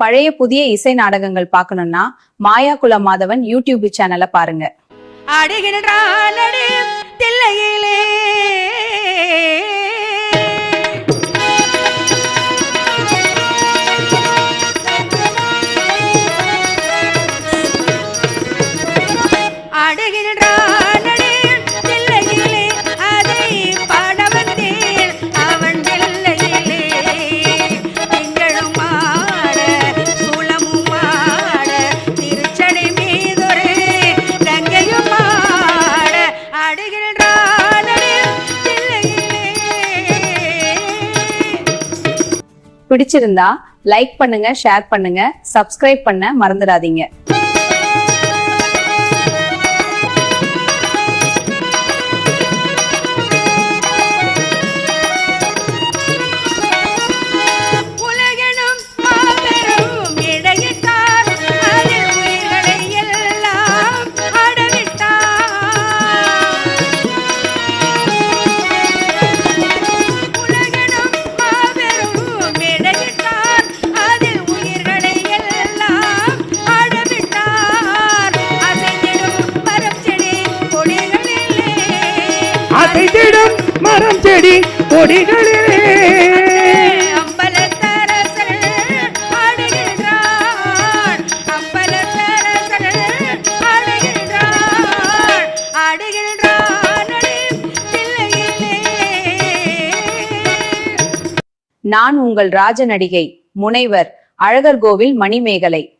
பழைய புதிய இசை நாடகங்கள் பார்க்கணும்னா மாயா குல மாதவன் யூடியூப் சேனலை பாருங்க. ஆடுகின்றானடி பிடிச்சிருந்தா லைக் பண்ணுங்க ஷேர் பண்ணுங்க சப்ஸ்கிரைப் பண்ண மறந்துடாதீங்க. அசைத்திடும் மரம் செடி கொடிகளிலே நான் உங்கள் ராஜ நடிகை முனைவர் அழகர்கோவில் மணிமேகலை.